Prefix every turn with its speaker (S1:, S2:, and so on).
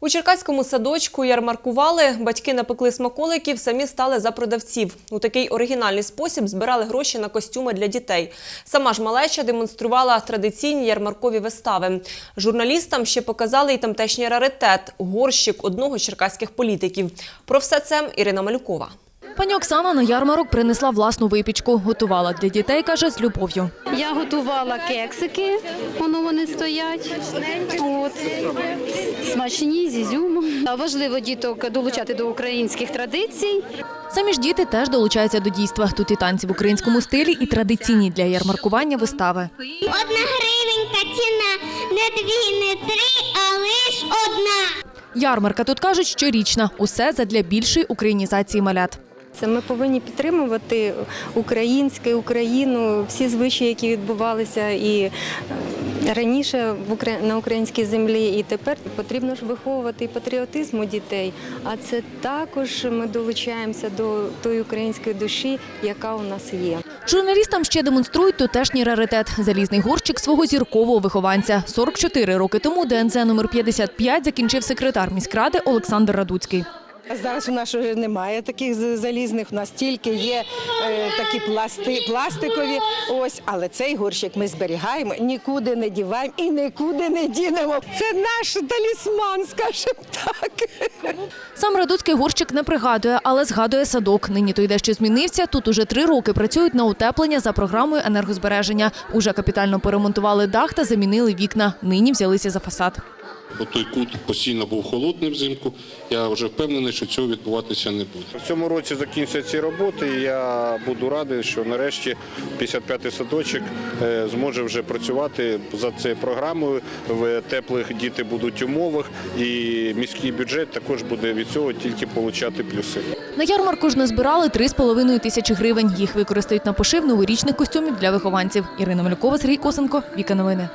S1: У черкаському садочку ярмаркували, батьки напекли смаколиків, самі стали за продавців. У такий оригінальний спосіб збирали гроші на костюми для дітей. Сама ж малеча демонструвала традиційні ярмаркові вистави. Журналістам ще показали і тамтешній раритет – горщик одного з черкаських політиків. Про все це Ірина Малюкова.
S2: Пані Оксана на ярмарок принесла власну випічку. Готувала для дітей, каже, з любов'ю.
S3: Я готувала кексики, воно вони стоять. От. Смачні, з ізюмом. Важливо діток долучати до українських традицій.
S2: Самі ж діти теж долучаються до дійства. Тут і танці в українському стилі, і традиційні для ярмаркування вистави.
S4: Одна гривенька ціна не дві, не три, а лиш одна.
S2: Ярмарка тут кажуть щорічна. Усе задля більшої українізації малят.
S5: Це ми повинні підтримувати українське, Україну, всі звичаї, які відбувалися і раніше на українській землі, і тепер потрібно ж виховувати і патріотизм у дітей. А це також ми долучаємося до тої української душі, яка у нас є.
S2: Журналістам ще демонструють тутешній раритет – залізний горщик свого зіркового вихованця. 44 роки тому ДНЗ номер 55 закінчив секретар міськради Олександр Радуцький.
S6: Зараз у нас вже немає таких залізних, у нас тільки є е, такі пласти, пластикові. Ось, але цей горщик ми зберігаємо, нікуди не діваємо і нікуди не дінемо. Це наш талісман, скажімо так.
S2: Сам Радуцький горщик не пригадує, але згадує садок. Нині той дещо змінився. Тут уже три роки працюють на утеплення за програмою енергозбереження. Уже капітально поремонтували дах та замінили вікна. Нині взялися за фасад.
S7: Бо той кут постійно був холодний взимку. Я вже впевнений, що цього відбуватися не буде.
S8: В цьому році закінчаться ці роботи. і Я буду радий, що нарешті 55-й садочок е, зможе вже працювати за цією програмою. В теплих діти будуть умовах, і міський бюджет також буде від цього тільки отримати плюси.
S2: На ярмарку ж назбирали 3,5 тисячі гривень. Їх використають на пошив новорічних костюмів для вихованців. Ірина Малюкова, Сергій Косенко, Віка Новини.